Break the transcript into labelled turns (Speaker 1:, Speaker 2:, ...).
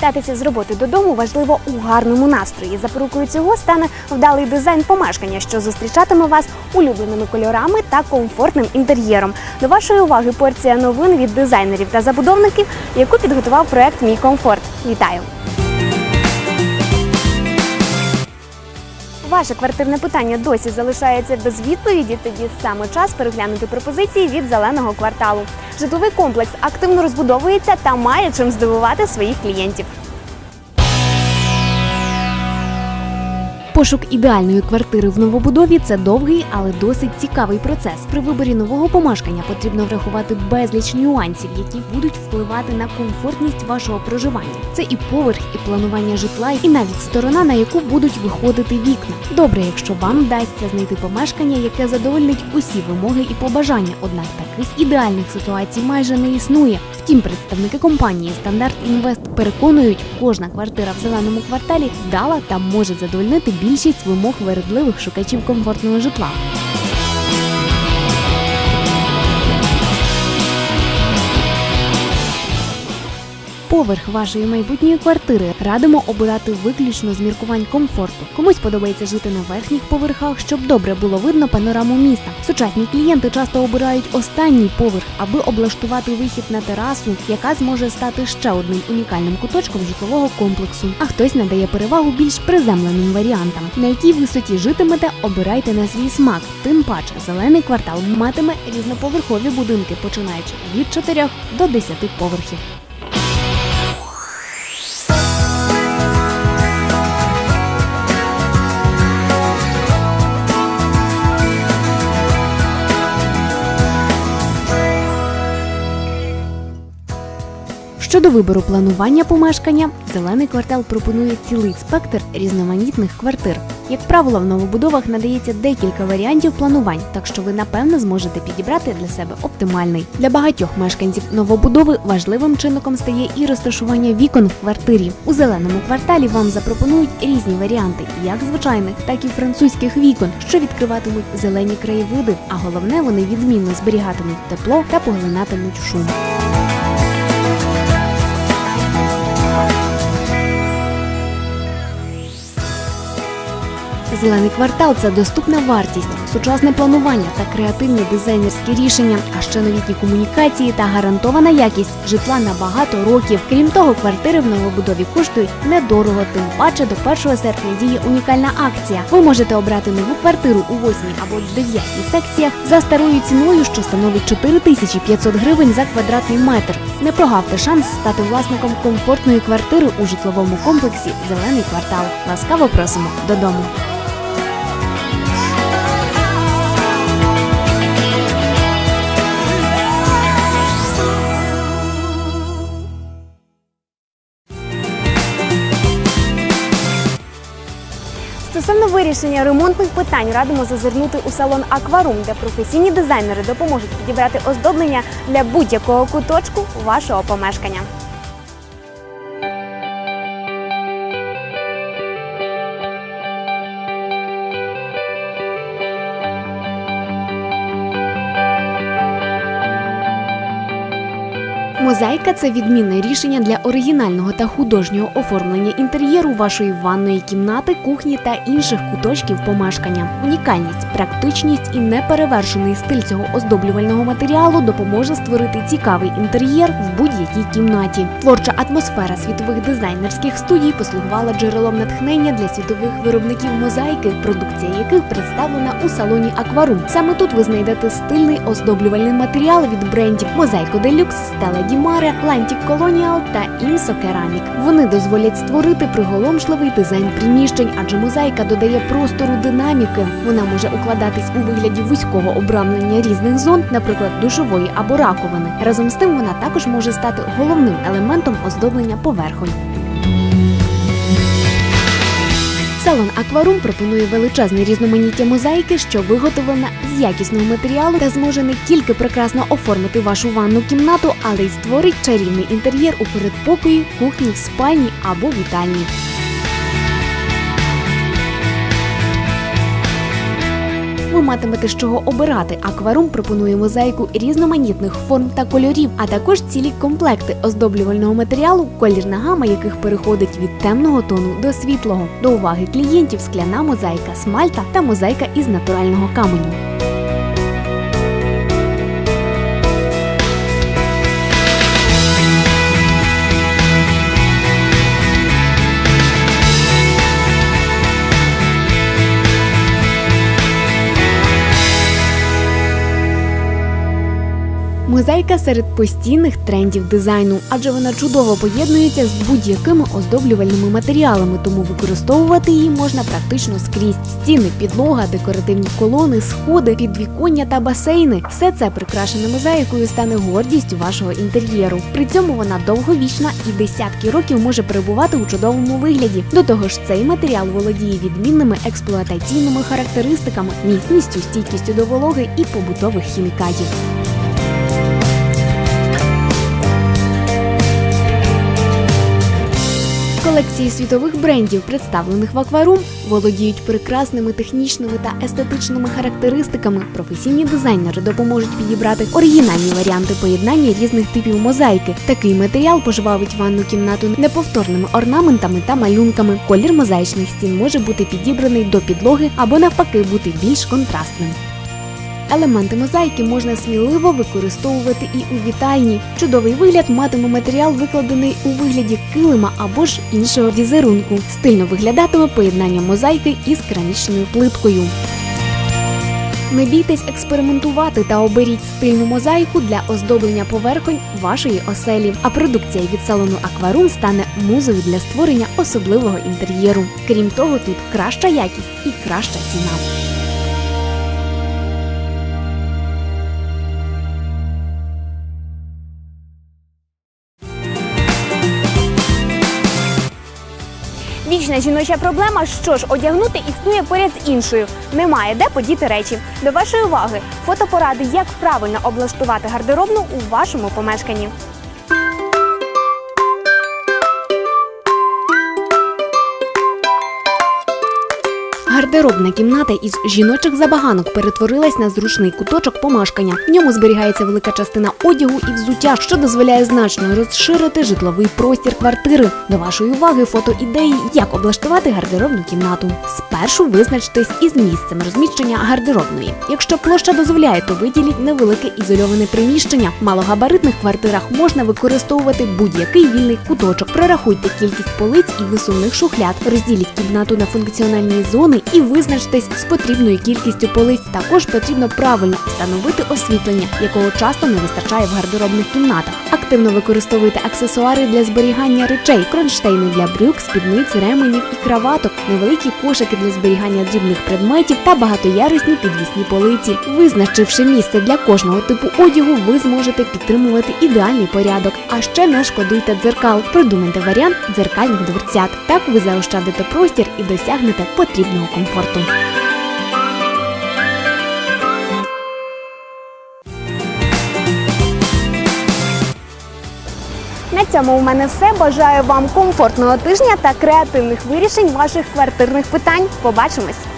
Speaker 1: повертатися з роботи додому, важливо у гарному настрої. Запорукою цього стане вдалий дизайн помешкання, що зустрічатиме вас улюбленими кольорами та комфортним інтер'єром. До вашої уваги порція новин від дизайнерів та забудовників, яку підготував проект Мій комфорт. Вітаю! Ваше квартирне питання досі залишається без відповіді. Тоді саме час переглянути пропозиції від зеленого кварталу. Житловий комплекс активно розбудовується та має чим здивувати своїх клієнтів. Пошук ідеальної квартири в новобудові це довгий, але досить цікавий процес. При виборі нового помешкання потрібно врахувати безліч нюансів, які будуть впливати на комфортність вашого проживання. Це і поверх, і планування житла, і навіть сторона, на яку будуть виходити вікна. Добре, якщо вам вдасться знайти помешкання, яке задовольнить усі вимоги і побажання. Однак таких ідеальних ситуацій майже не існує. Втім, представники компанії Стандарт Інвест переконують, кожна квартира в зеленому кварталі вдала та може задовольнити більшість вимог вередливих шукачів комфортного житла. Поверх вашої майбутньої квартири радимо обирати виключно з міркувань комфорту. Комусь подобається жити на верхніх поверхах, щоб добре було видно панораму міста. Сучасні клієнти часто обирають останній поверх, аби облаштувати вихід на терасу, яка зможе стати ще одним унікальним куточком житлового комплексу. А хтось надає перевагу більш приземленим варіантам. На якій висоті житимете, обирайте на свій смак. Тим паче, зелений квартал матиме різноповерхові будинки, починаючи від 4 до 10 поверхів. Щодо вибору планування помешкання, зелений квартал пропонує цілий спектр різноманітних квартир. Як правило, в новобудовах надається декілька варіантів планувань, так що ви напевно зможете підібрати для себе оптимальний. Для багатьох мешканців новобудови важливим чинником стає і розташування вікон в квартирі. У зеленому кварталі вам запропонують різні варіанти, як звичайних, так і французьких вікон, що відкриватимуть зелені краєвиди, а головне, вони відмінно зберігатимуть тепло та поглинатимуть шум. Зелений квартал це доступна вартість, сучасне планування та креативні дизайнерські рішення, а ще новітні комунікації та гарантована якість житла на багато років. Крім того, квартири в новобудові коштують недорого, тим паче до 1 серпня діє унікальна акція. Ви можете обрати нову квартиру у 8 або 9 секціях за старою ціною, що становить 4500 гривень за квадратний метр. Не прогавте шанс стати власником комфортної квартири у житловому комплексі Зелений квартал. Ласкаво просимо додому. Вирішення ремонтних питань радимо зазирнути у салон Акварум, де професійні дизайнери допоможуть підібрати оздоблення для будь-якого куточку вашого помешкання. Мозаїка це відмінне рішення для оригінального та художнього оформлення інтер'єру вашої ванної кімнати, кухні та інших куточків помешкання. Унікальність, практичність і неперевершений стиль цього оздоблювального матеріалу допоможе створити цікавий інтер'єр в будь-якій кімнаті. Творча атмосфера світових дизайнерських студій послугувала джерелом натхнення для світових виробників мозаїки, продукція яких представлена у салоні Акварум. Саме тут ви знайдете стильний оздоблювальний матеріал від брендів Мозаїко Делюкс, Стела Дімаре, Лантік Колоніал та Імсо Керамік. Вони дозволять створити приголомшливий дизайн приміщень, адже мозаїка додає простору динаміки. Вона може укладатись у вигляді вузького обрамлення різних зон, наприклад, душової або раковини. Разом з тим вона також може стати головним елементом оздоблення поверхонь. Салон Акварум пропонує величезне різноманіття мозаїки, що виготовлена з якісного матеріалу та зможе не тільки прекрасно оформити вашу ванну кімнату, але й створить чарівний інтер'єр у передпокої, кухні, спальні або вітальні. Матимете з чого обирати. Акварум пропонує мозаїку різноманітних форм та кольорів, а також цілі комплекти оздоблювального матеріалу, колірна гама яких переходить від темного тону до світлого. До уваги клієнтів скляна мозаїка, смальта та мозаїка із натурального каменю. Мозаїка серед постійних трендів дизайну, адже вона чудово поєднується з будь-якими оздоблювальними матеріалами, тому використовувати її можна практично скрізь: стіни, підлога, декоративні колони, сходи, підвіконня та басейни. Все це прикрашене мозаїкою стане гордістю вашого інтер'єру. При цьому вона довговічна і десятки років може перебувати у чудовому вигляді. До того ж, цей матеріал володіє відмінними експлуатаційними характеристиками, міцністю, стійкістю до вологи і побутових хімікатів. Колекції світових брендів, представлених в акварум, володіють прекрасними технічними та естетичними характеристиками. Професійні дизайнери допоможуть підібрати оригінальні варіанти поєднання різних типів мозаїки. Такий матеріал поживавить ванну кімнату неповторними орнаментами та малюнками. Колір мозаїчних стін може бути підібраний до підлоги або навпаки бути більш контрастним. Елементи мозаїки можна сміливо використовувати і у вітальні. Чудовий вигляд матиме матеріал, викладений у вигляді килима або ж іншого візерунку. Стильно виглядатиме поєднання мозаїки із керамічною плиткою. Не бійтесь експериментувати та оберіть стильну мозаїку для оздоблення поверхонь вашої оселі. А продукція від салону Акварум стане музою для створення особливого інтер'єру. Крім того, тут краща якість і краща ціна.
Speaker 2: Вічна жіноча проблема, що ж одягнути, існує поряд з іншою. Немає де подіти речі. До вашої уваги фотопоради, як правильно облаштувати гардеробну у вашому помешканні.
Speaker 1: Гардеробна кімната із жіночих забаганок перетворилась на зручний куточок помешкання. В ньому зберігається велика частина одягу і взуття, що дозволяє значно розширити житловий простір квартири. До вашої уваги фото ідеї, як облаштувати гардеробну кімнату. Спершу визначтесь із місцем розміщення гардеробної. Якщо площа дозволяє, то виділіть невелике ізольоване приміщення. В малогабаритних квартирах можна використовувати будь-який вільний куточок. Прорахуйте кількість полиць і висувних шухляд. Розділіть кімнату на функціональні зони і визначтесь з потрібною кількістю полиць. Також потрібно правильно встановити освітлення, якого часто не вистачає в гардеробних кімнатах. Активно використовуйте аксесуари для зберігання речей, кронштейни для брюк, спідниць, ременів і краваток, невеликі кошики для зберігання дрібних предметів та багатоярусні підвісні полиці. Визначивши місце для кожного типу одягу, ви зможете підтримувати ідеальний порядок. А ще не шкодуйте дзеркал. Придумайте варіант дзеркальних дверцят. Так ви заощадите простір і досягнете потрібного комфорту.
Speaker 2: На цьому у мене все. Бажаю вам комфортного тижня та креативних вирішень ваших квартирних питань. Побачимось!